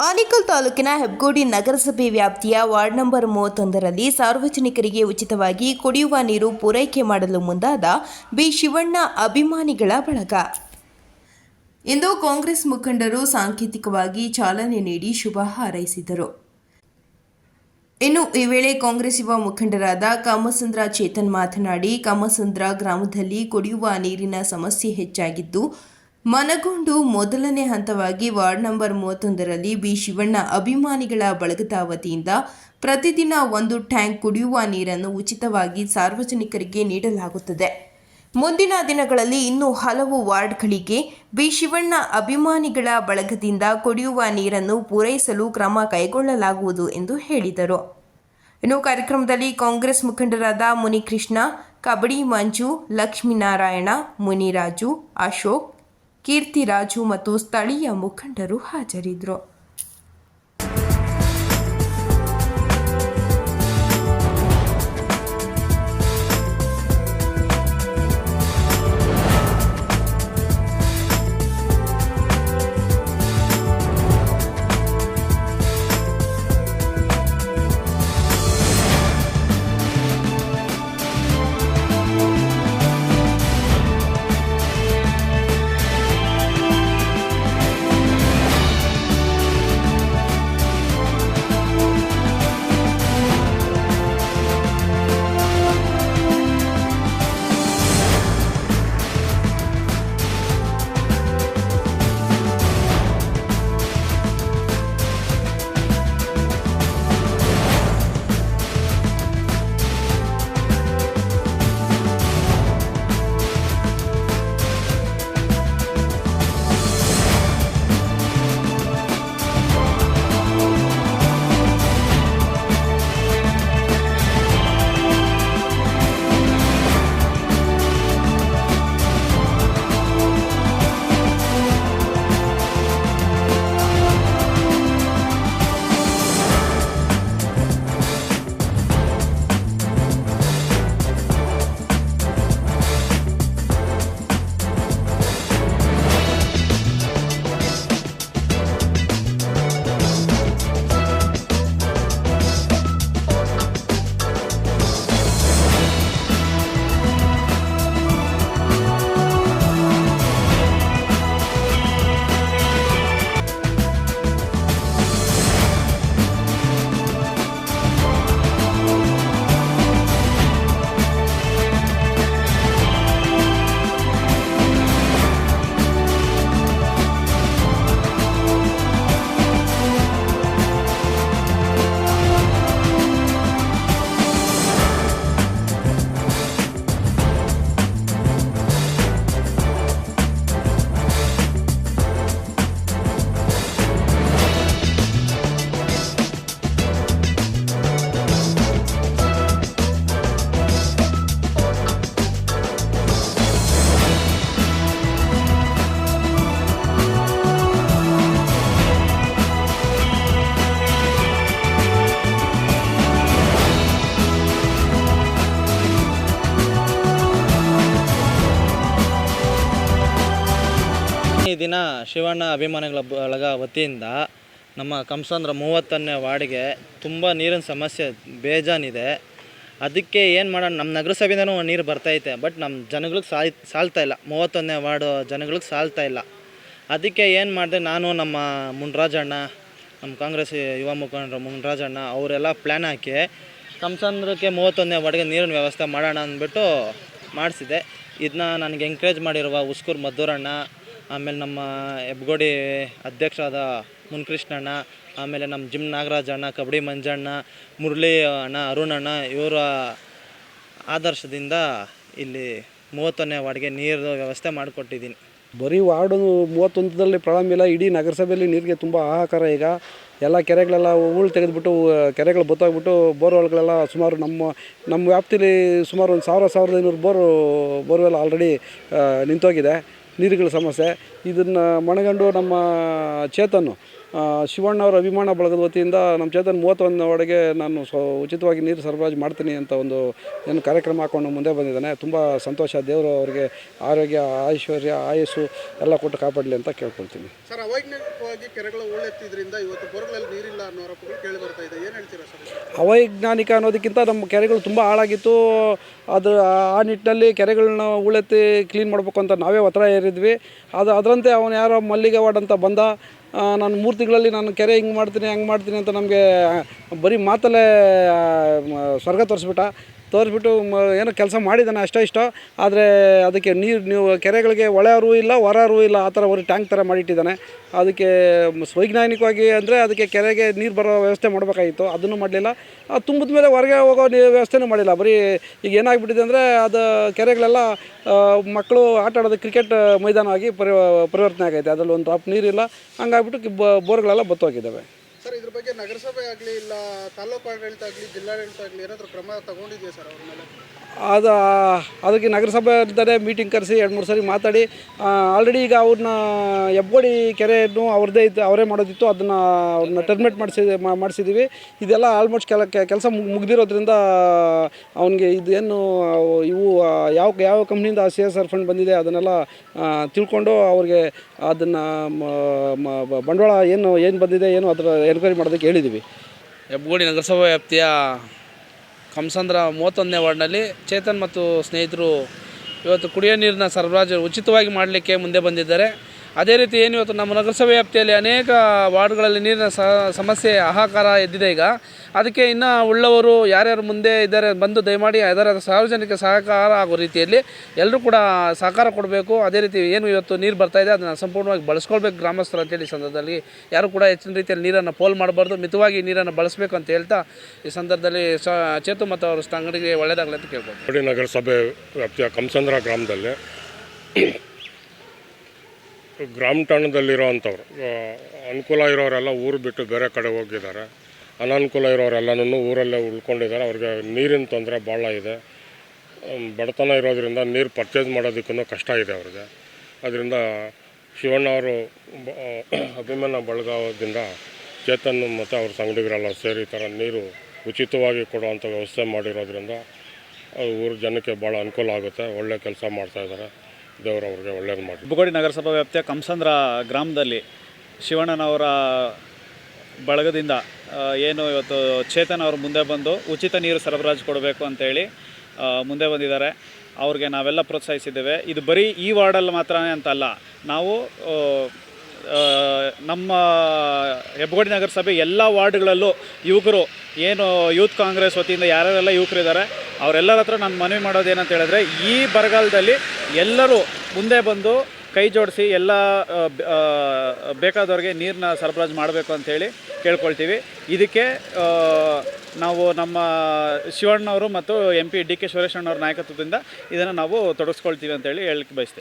ಆನೇಕಲ್ ತಾಲೂಕಿನ ಹೆಬ್ಗೋಡಿ ನಗರಸಭೆ ವ್ಯಾಪ್ತಿಯ ವಾರ್ಡ್ ನಂಬರ್ ಮೂವತ್ತೊಂದರಲ್ಲಿ ಸಾರ್ವಜನಿಕರಿಗೆ ಉಚಿತವಾಗಿ ಕುಡಿಯುವ ನೀರು ಪೂರೈಕೆ ಮಾಡಲು ಮುಂದಾದ ಬಿ. ಶಿವಣ್ಣ ಅಭಿಮಾನಿಗಳ ಬಳಗ. ಇಂದು ಕಾಂಗ್ರೆಸ್ ಮುಖಂಡರು ಸಾಂಕೇತಿಕವಾಗಿ ಚಾಲನೆ ನೀಡಿ ಶುಭ ಹಾರೈಸಿದರು. ಇನ್ನು ಈ ವೇಳೆ ಕಾಂಗ್ರೆಸ್ ಯುವ ಮುಖಂಡರಾದ ಕಾಮಸಂದ್ರ ಚೇತನ್ ಮಾತನಾಡಿ, ಕಾಮಸಂದ್ರ ಗ್ರಾಮದಲ್ಲಿ ಕುಡಿಯುವ ನೀರಿನ ಸಮಸ್ಯೆ ಹೆಚ್ಚಾಗಿದ್ದು ಮನಗೊಂಡು ಮೊದಲನೇ ಹಂತವಾಗಿ ವಾರ್ಡ್ ನಂಬರ್ ಮೂವತ್ತೊಂದರಲ್ಲಿ ಬಿ. ಶಿವಣ್ಣ ಅಭಿಮಾನಿಗಳ ಬಳಗದ ವತಿಯಿಂದ ಪ್ರತಿದಿನ ಒಂದು ಟ್ಯಾಂಕ್ ಕುಡಿಯುವ ನೀರನ್ನು ಉಚಿತವಾಗಿ ಸಾರ್ವಜನಿಕರಿಗೆ ನೀಡಲಾಗುತ್ತದೆ. ಮುಂದಿನ ದಿನಗಳಲ್ಲಿ ಇನ್ನೂ ಹಲವು ವಾರ್ಡ್ಗಳಿಗೆ ಬಿ. ಶಿವಣ್ಣ ಅಭಿಮಾನಿಗಳ ಬಳಗದಿಂದ ಕುಡಿಯುವ ನೀರನ್ನು ಪೂರೈಸಲು ಕ್ರಮ ಕೈಗೊಳ್ಳಲಾಗುವುದು ಎಂದು ಹೇಳಿದರು. ಇನ್ನು ಕಾರ್ಯಕ್ರಮದಲ್ಲಿ ಕಾಂಗ್ರೆಸ್ ಮುಖಂಡರಾದ ಮುನಿಕೃಷ್ಣ, ಕಬಡ್ಡಿ ಮಂಜು, ಲಕ್ಷ್ಮೀನಾರಾಯಣ, ಮುನಿರಾಜು, ಅಶೋಕ್ ಕೀರ್ತಿರಾಜು ಮತ್ತು ಸ್ಥಳೀಯ ಮುಖಂಡರು ಹಾಜರಿದ್ದರು. ದಿನ ಶಿವಣ್ಣ ಅಭಿಮಾನಿಗಳ ಬಳಗ ವತಿಯಿಂದ ನಮ್ಮ ಕಂಸಂದ್ರ ಮೂವತ್ತನೇ ವಾರ್ಡ್ಗೆ ತುಂಬ ನೀರಿನ ಸಮಸ್ಯೆ, ಬೇಜಾನಿದೆ. ಅದಕ್ಕೆ ಏನು ಮಾಡೋಣ ನಮ್ಮ ನಗರಸಭೆಯಿಂದನೂ ನೀರು ಬರ್ತೈತೆ, ಬಟ್ ನಮ್ಮ ಜನಗಳಿಗೆ ಸಾಯ್, ಸಾಲ್ತಾ ಇಲ್ಲ. ಮೂವತ್ತೊಂದನೇ ವಾರ್ಡ್ ಜನಗಳಿಗೆ ಸಾಲ್ತಾ ಇಲ್ಲ. ಅದಕ್ಕೆ ಏನು ಮಾಡಿದೆ, ನಾನು ನಮ್ಮ ಮುನ್ರಾಜಣ್ಣ ನಮ್ಮ ಕಾಂಗ್ರೆಸ್ ಯುವ ಮುಖಂಡರು ಮುನ್ರಾಜಣ್ಣ ಅವರೆಲ್ಲ ಪ್ಲ್ಯಾನ್ ಹಾಕಿ ಕಂಸಂದ್ರಕ್ಕೆ ಮೂವತ್ತೊಂದನೇ ವಾರ್ಡ್ಗೆ ನೀರಿನ ವ್ಯವಸ್ಥೆ ಮಾಡೋಣ ಅಂದ್ಬಿಟ್ಟು ಮಾಡಿಸಿದೆ. ಇದನ್ನ ನನಗೆ ಎಂಕರೇಜ್ ಮಾಡಿರುವ ಉಸ್ಕೂರು ಮದ್ದೂರಣ್ಣ ಆಮೇಲೆ ನಮ್ಮ ಹೆಬ್ಗೋಡಿ ಅಧ್ಯಕ್ಷರಾದ ಮುನ್ಕೃಷ್ಣಣ್ಣ ಆಮೇಲೆ ನಮ್ಮ ಜಿಮ್ ನಾಗರಾಜ್ ಅಣ್ಣ, ಕಬಡ್ಡಿ ಮಂಜಣ್ಣ ಮುರಳಿ ಅಣ್ಣ, ಅರುಣ್ ಅಣ್ಣ, ಇವರ ಆದರ್ಶದಿಂದ ಇಲ್ಲಿ ಮೂವತ್ತೊಂದನೇ ವಾರ್ಡ್ಗೆ ನೀರು ವ್ಯವಸ್ಥೆ ಮಾಡಿಕೊಟ್ಟಿದ್ದೀನಿ. ಬರೀ ವಾರ್ಡು ಮೂವತ್ತೊಂದರಲ್ಲಿ ಪ್ರಾಬ್ಲಮ್ ಇಲ್ಲ, ಇಡೀ ನಗರಸಭೆಯಲ್ಲಿ ನೀರಿಗೆ ತುಂಬ ಹಾಹಾಕಾರ ಈಗ. ಎಲ್ಲ ಕೆರೆಗಳೆಲ್ಲ ಹೂಳು ತೆಗೆದುಬಿಟ್ಟು, ಕೆರೆಗಳು ಬತ್ತೋಗ್ಬಿಟ್ಟು, ಬೋರ್ವೆಲ್ಗಳೆಲ್ಲ ಸುಮಾರು ನಮ್ಮ ನಮ್ಮ ವ್ಯಾಪ್ತಿಲಿ ಸುಮಾರು ಒಂದು ಸಾವಿರ, ಸಾವಿರದ ಐನೂರು ಬೋರು, ಬೋರ್ವೆಲ್ ಆಲ್ರೆಡಿ ನಿಂತೋಗಿದೆ. ನೀರುಗಳ ಸಮಸ್ಯೆ, ಇದನ್ನು ಮನಗಂಡು ನಮ್ಮ ಚೇತನ್ ಅವರ ಅಭಿಮಾನ ಬಳಗದ ವತಿಯಿಂದ ನಮ್ಮ ಚೇತನ್ ಮೂವತ್ತೊಂದು ಒಳಗೆ ನಾನು ಸೊ ಉಚಿತವಾಗಿ ನೀರು ಸರಬರಾಜು ಮಾಡ್ತೀನಿ ಅಂತ ಒಂದು ಏನು ಕಾರ್ಯಕ್ರಮ ಹಾಕ್ಕೊಂಡು ಮುಂದೆ ಬಂದಿದ್ದಾನೆ. ತುಂಬ ಸಂತೋಷ, ದೇವರು ಅವರಿಗೆ ಆರೋಗ್ಯ, ಐಶ್ವರ್ಯ, ಆಯಸ್ಸು ಎಲ್ಲ ಕೊಟ್ಟು ಕಾಪಾಡಲಿ ಅಂತ ಕೇಳ್ಕೊಳ್ತೀನಿ. ಅನಧಿಕೃತವಾಗಿ ಕೆರೆಗಳ ಹೂಳೆತ್ತಿದ್ರಿಂದ ಇವತ್ತು ಬೋರ್ಗಳಲ್ಲಿ ನೀರಿಲ್ಲ ಅನ್ನೋ ಆರೋಪಗಳು ಕೇಳಿ ಬರ್ತಾ ಇದೆ. ಏನು ಹೇಳ್ತೀರಾ ಸರ್ ಅವೈಜ್ಞಾನಿಕ ಅನ್ನೋದಕ್ಕಿಂತ ನಮ್ಮ ಕೆರೆಗಳು ತುಂಬ ಹಾಳಾಗಿತ್ತು. ಅದು ಆ ನಿಟ್ಟಿನಲ್ಲಿ ಕೆರೆಗಳನ್ನ ಉಳೆತ್ತಿ ಕ್ಲೀನ್ ಮಾಡಬೇಕು ಅಂತ ನಾವೇ ಒತ್ತಡ ಏರಿದ್ವಿ ಅದು, ಅದರಂತೆ ಅವನು ಯಾರೋ ಮಲ್ಲಿಗೆ ವಾರ್ಡ್ ಅಂತ ಬಂದ ನಾನು ಮೂರು ತಿಂಗಳಲ್ಲಿ ನಾನು ಕೆರೆ ಹಿಂಗೆ ಮಾಡ್ತೀನಿ, ಹಂಗೆ ಮಾಡ್ತೀನಿ ಅಂತ ನಮಗೆ ಬರೀ ಮಾತಲ್ಲೇ ಸ್ವರ್ಗ ತೋರಿಸ್ಬಿಟ್ಟ. ತೋರಿಸ್ಬಿಟ್ಟು, ಮ, ಏನೋ ಕೆಲಸ ಮಾಡಿದ್ದಾನೆ ಅಷ್ಟೋ ಇಷ್ಟ. ಆದರೆ ಅದಕ್ಕೆ ನೀರು, ನೀವು ಕೆರೆಗಳಿಗೆ ಒಳ ಇಲ್ಲ ವರರು ಇಲ್ಲ, ಆ ಥರ ಒಂದು ಟ್ಯಾಂಕ್ ಥರ ಮಾಡಿಟ್ಟಿದ್ದಾನೆ. ಅದಕ್ಕೆ ವೈಜ್ಞಾನಿಕವಾಗಿ ಅಂದರೆ ಅದಕ್ಕೆ ಕೆರೆಗೆ ನೀರು ಬರೋ ವ್ಯವಸ್ಥೆ ಮಾಡಬೇಕಾಗಿತ್ತು. ಅದನ್ನು ಮಾಡಲಿಲ್ಲ. ತುಂಬಿದ ಮೇಲೆ ಹೊರಗೆ ಹೋಗೋ ವ್ಯವಸ್ಥೆನೂ ಮಾಡಿಲ್ಲ. ಬರೀ ಈಗ ಏನಾಗ್ಬಿಟ್ಟಿದೆ ಅಂದರೆ ಅದು ಕೆರೆಗಳೆಲ್ಲ ಮಕ್ಕಳು ಆಟ ಆಡೋದು ಕ್ರಿಕೆಟ್ ಮೈದಾನವಾಗಿ ಪರಿವರ್ತನೆ ಆಗೈತೆ. ಅದರಲ್ಲಿ ಒಂದು ಡ್ರಾಪ್ ನೀರಿಲ್ಲ. ಹಂಗಾಗ್ಬಿಟ್ಟು ಕಿ- ಬ- ಬೋರ್ಗಳೆಲ್ಲ ಬತ್ತೋಗಿದ್ದಾವೆ. ಸರ್ ಇದ್ರ ಬಗ್ಗೆ ನಗರಸಭೆ ಆಗಲಿ ಇಲ್ಲ ತಾಲೂಕು ಆಡಳಿತ ಆಗಲಿ ಜಿಲ್ಲಾಡಳಿತ ಆಗಲಿ ಏನಾದರೂ ಕ್ರಮ ತಗೊಂಡಿದೆಯಾ ಸರ್ ಅವ್ರ ಮೇಲೆ? ಅದು ಅದಕ್ಕೆ ನಗರಸಭೆ ಅಂತಾರೆ ಮೀಟಿಂಗ್ ಕರೆಸಿ ಎರಡು ಮೂರು ಸರಿ ಮಾತಾಡಿ. ಆಲ್ರೆಡಿ ಈಗ ಅವ್ರನ್ನ ಕೆರೆ ಕೆರೆಯನ್ನು ಅವ್ರದ್ದೇ ಇತ್ತು ಅವರೇ ಮಾಡೋದಿತ್ತು. ಅದನ್ನು ಅವ್ರನ್ನ ಟರ್ಮಿನೇಟ್ ಮಾಡಿಸಿ ಮಾಡಿಸಿದ್ದೀವಿ ಇದೆಲ್ಲ ಆಲ್ಮೋಸ್ಟ್ ಕೆಲ ಕೆಲಸ ಮುಗಿದಿರೋದ್ರಿಂದ ಅವನಿಗೆ ಇದೇನು ಇವು ಯಾವ ಯಾವ ಕಂಪ್ನಿಯಿಂದ ಸಿ ಎಸ್ ಆರ್ ಫಂಡ್ ಬಂದಿದೆ ಅದನ್ನೆಲ್ಲ ತಿಳ್ಕೊಂಡು ಅವ್ರಿಗೆ ಅದನ್ನು ಬಂಡವಾಳ ಏನು ಏನು ಬಂದಿದೆ, ಏನು ಅದರ ಎನ್ಕ್ವೈರಿ ಮಾಡೋದಕ್ಕೆ ಹೇಳಿದ್ದೀವಿ ಹೆಬ್ಬಗೋಡಿ ನಗರಸಭಾ ವ್ಯಾಪ್ತಿಯ ಕಂಸಂದ್ರ ಮೂವತ್ತೊಂದನೇ ವಾರ್ಡ್ನಲ್ಲಿ ಚೇತನ್ ಮತ್ತು ಸ್ನೇಹಿತರು ಇವತ್ತು ಕುಡಿಯೋ ನೀರಿನ ಸರಬರಾಜು ಉಚಿತವಾಗಿ ಮಾಡಲಿಕ್ಕೆ ಮುಂದೆ ಬಂದಿದ್ದಾರೆ. ಅದೇ ರೀತಿ ಏನು ಇವತ್ತು ನಮ್ಮ ನಗರಸಭೆ ವ್ಯಾಪ್ತಿಯಲ್ಲಿ ಅನೇಕ ವಾರ್ಡ್ಗಳಲ್ಲಿ ನೀರಿನ ಸಮಸ್ಯೆ, ಹಾಹಾಕಾರ ಎದ್ದಿದೆ ಈಗ. ಅದಕ್ಕೆ ಇನ್ನು ಉಳ್ಳವರು ಯಾರ್ಯಾರು ಮುಂದೆ ಇದ್ದಾರೆ ಬಂದು ದಯಮಾಡಿ ಅದರ ಸಾರ್ವಜನಿಕ ಸಹಕಾರ ಆಗೋ ರೀತಿಯಲ್ಲಿ ಎಲ್ಲರೂ ಕೂಡ ಸಹಕಾರ ಕೊಡಬೇಕು. ಅದೇ ರೀತಿ ಏನು ಇವತ್ತು ನೀರು ಬರ್ತಾ ಇದೆ ಅದನ್ನು ಸಂಪೂರ್ಣವಾಗಿ ಬಳಸ್ಕೊಳ್ಬೇಕು ಗ್ರಾಮಸ್ಥರು ಅಂತೇಳಿ ಸಂದರ್ಭದಲ್ಲಿ. ಯಾರು ಕೂಡ ಹೆಚ್ಚಿನ ರೀತಿಯಲ್ಲಿ ನೀರನ್ನು ಪೋಲ್ ಮಾಡಬಾರ್ದು. ಮಿತವಾಗಿ ನೀರನ್ನು ಬಳಸಬೇಕು ಅಂತ ಹೇಳ್ತಾ ಈ ಸಂದರ್ಭದಲ್ಲಿ ಸ ಚೇತು ಮತ್ತು ಅವರ ಅಂಗಡಿಗೆ ಒಳ್ಳೆಯದಾಗಲಿ ಅಂತ ಕೇಳ್ಬೋದು ನಗರಸಭೆ ವ್ಯಾಪ್ತಿಯ ಕಮಸಂದ್ರ ಗ್ರಾಮದಲ್ಲಿ ಗ್ರಾಮ ಠಾಣದಲ್ಲಿರೋ ಅಂಥವ್ರು ಅನುಕೂಲ ಇರೋರೆಲ್ಲ ಊರು ಬಿಟ್ಟು ಬೇರೆ ಕಡೆ ಹೋಗಿದ್ದಾರೆ. ಅನಾನುಕೂಲ ಇರೋರೆಲ್ಲನೂ ಊರಲ್ಲೇ ಉಳ್ಕೊಂಡಿದ್ದಾರೆ. ಅವ್ರಿಗೆ ನೀರಿನ ತೊಂದರೆ ಭಾಳ ಇದೆ. ಬಡತನ ಇರೋದ್ರಿಂದ ನೀರು ಪರ್ಚೇಸ್ ಮಾಡೋದಕ್ಕೂ ಕಷ್ಟ ಇದೆ ಅವ್ರಿಗೆ. ಅದರಿಂದ ಶಿವಣ್ಣ ಅವರು ಅಭಿಮಾನ ಬಳಗಾವದಿಂದ ಚೇತನ್ ಮತ್ತು ಅವ್ರ ಸಂಗಡಿಗರೆಲ್ಲ ಸೇರಿ ಈ ಥರ ನೀರು ಉಚಿತವಾಗಿ ಕೊಡುವಂಥ ವ್ಯವಸ್ಥೆ ಮಾಡಿರೋದ್ರಿಂದ ಊರ ಜನಕ್ಕೆ ಭಾಳ ಅನುಕೂಲ ಆಗುತ್ತೆ. ಒಳ್ಳೆ ಕೆಲಸ ಮಾಡ್ತಾ ಇದ್ದಾರೆ. ದೇವರು ಅವ್ರಿಗೆ ಒಳ್ಳೇದು ಮಾಡಿ ಬುಗೋಡಿ ನಗರಸಭಾ ವ್ಯಾಪ್ತಿಯ ಕಂಸಂದ್ರ ಗ್ರಾಮದಲ್ಲಿ ಶಿವಣ್ಣನವರ ಬಳಗದಿಂದ ಏನು ಇವತ್ತು ಚೇತನ್ ಅವರು ಮುಂದೆ ಬಂದು ಉಚಿತ ನೀರು ಸರಬರಾಜು ಕೊಡಬೇಕು ಅಂತೇಳಿ ಮುಂದೆ ಬಂದಿದ್ದಾರೆ. ಅವ್ರಿಗೆ ನಾವೆಲ್ಲ ಪ್ರೋತ್ಸಾಹಿಸಿದ್ದೇವೆ. ಇದು ಬರೀ ಈ ವಾರ್ಡಲ್ಲಿ ಮಾತ್ರ ಅಂತಲ್ಲ, ನಾವು ನಮ್ಮ ಹೆಬ್ಬಗೋಡಿ ನಗರಸಭೆ ಎಲ್ಲ ವಾರ್ಡ್ಗಳಲ್ಲೂ ಯುವಕರು, ಏನು ಯೂತ್ ಕಾಂಗ್ರೆಸ್ ವತಿಯಿಂದ ಯಾರ್ಯಾರೆಲ್ಲ ಯುವಕರಿದ್ದಾರೆ, ಅವರೆಲ್ಲರ ಹತ್ರ ನಾನು ಮನವಿ ಮಾಡೋದೇನಂತ ಹೇಳಿದ್ರೆ, ಈ ಬರಗಾಲದಲ್ಲಿ ಎಲ್ಲರೂ ಮುಂದೆ ಬಂದು ಕೈ ಜೋಡಿಸಿ ಎಲ್ಲ ಬೇಕಾದವ್ರಿಗೆ ನೀರನ್ನ ಸರಬರಾಜು ಮಾಡಬೇಕು ಅಂಥೇಳಿ ಕೇಳ್ಕೊಳ್ತೀವಿ. ಇದಕ್ಕೆ ನಾವು ನಮ್ಮ ಶಿವಣ್ಣವರು ಮತ್ತು ಎಂ ಪಿ ಡಿ ಕೆ ಸುರೇಶಣ್ಣವ್ರ ನಾಯಕತ್ವದಿಂದ ಇದನ್ನು ನಾವು ತೊಡಗಿಸ್ಕೊಳ್ತೀವಿ ಅಂತೇಳಿ ಹೇಳಕ್ಕೆ ಬಯಸ್ತೀನಿ.